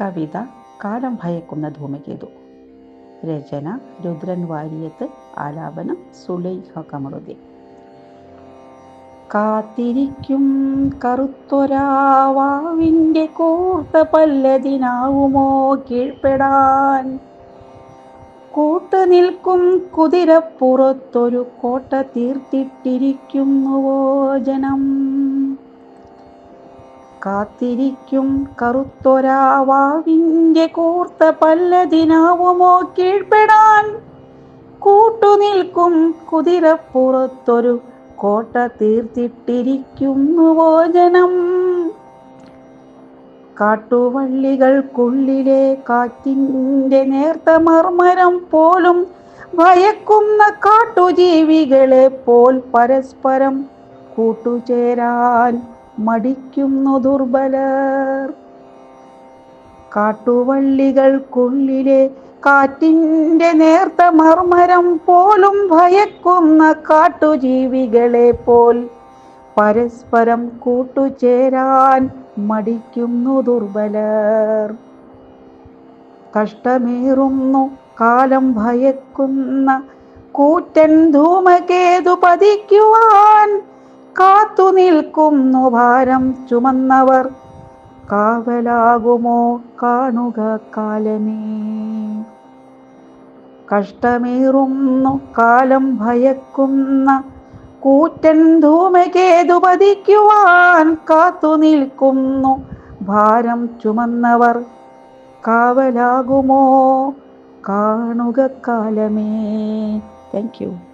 കവിത കാലം ഭയക്കുന്ന ധൂമകേതു. രചന രുദ്രൻ വാര്യത്ത് ആലാപനം സുലൈഹ കമറുദ്ദീൻ കാത്തിരിക്കും കറുത്തൊരാവാവിന്റെ കൂർത്ത പല്ലതിനാവുമോ കീഴ്പ്പെടാൻ? കൂട്ടു നിൽക്കും കുതിരപ്പുറത്തൊരു കോട്ട തീർത്തിട്ടിരിക്കുന്നുവോ ജനം? കാത്തിരിക്കും കറുത്തൊരാവാവിന്റെ കൂർത്ത പല്ലതിനാവുമോ കീഴ്പ്പെടാൻ? കൂട്ടുനിൽക്കും കുതിരപ്പുറത്തൊരു കോട്ട തീർത്തിട്ടിരിക്കുന്നു ജനം കാട്ടുവള്ളികൾക്കുള്ളിലെ കാറ്റിന്റെ നേർത്ത മർമരം പോലും ഭയക്കുന്ന കാട്ടുജീവികളെ പോൽ പരസ്പരം കൂട്ടുചേരാൻ മടിക്കുന്നു ദുർബലർ കാട്ടുവള്ളികൾക്കുള്ളിലെ കാറ്റിന്റെ നേർത്ത മർമരം പോലും ഭയക്കുന്ന കാട്ടുജീവികളെ പോൽ പരസ്പരം കൂട്ടുചേരാൻ മടിക്കുന്നു ദുർബലർ കഷ്ടമേറുന്നു കാലം ഭയക്കുന്ന കൂറ്റൻ ധൂമകേതു പതിക്കുവാൻ കാത്തു നിൽക്കുന്നു ഭാരം ചുമന്നവർ. കാവലാകുമോ കാണുക കാലമേ. കഷ്ടമേറുന്നു കാലം ഭയക്കുന്ന കൂറ്റൻ ധൂമകേതു പതിക്കുവാൻ കാത്തു നിൽക്കുന്നു ഭാരം ചുമന്നവർ. കാവലാകുമോ കാണുക കാലമേ. Thank you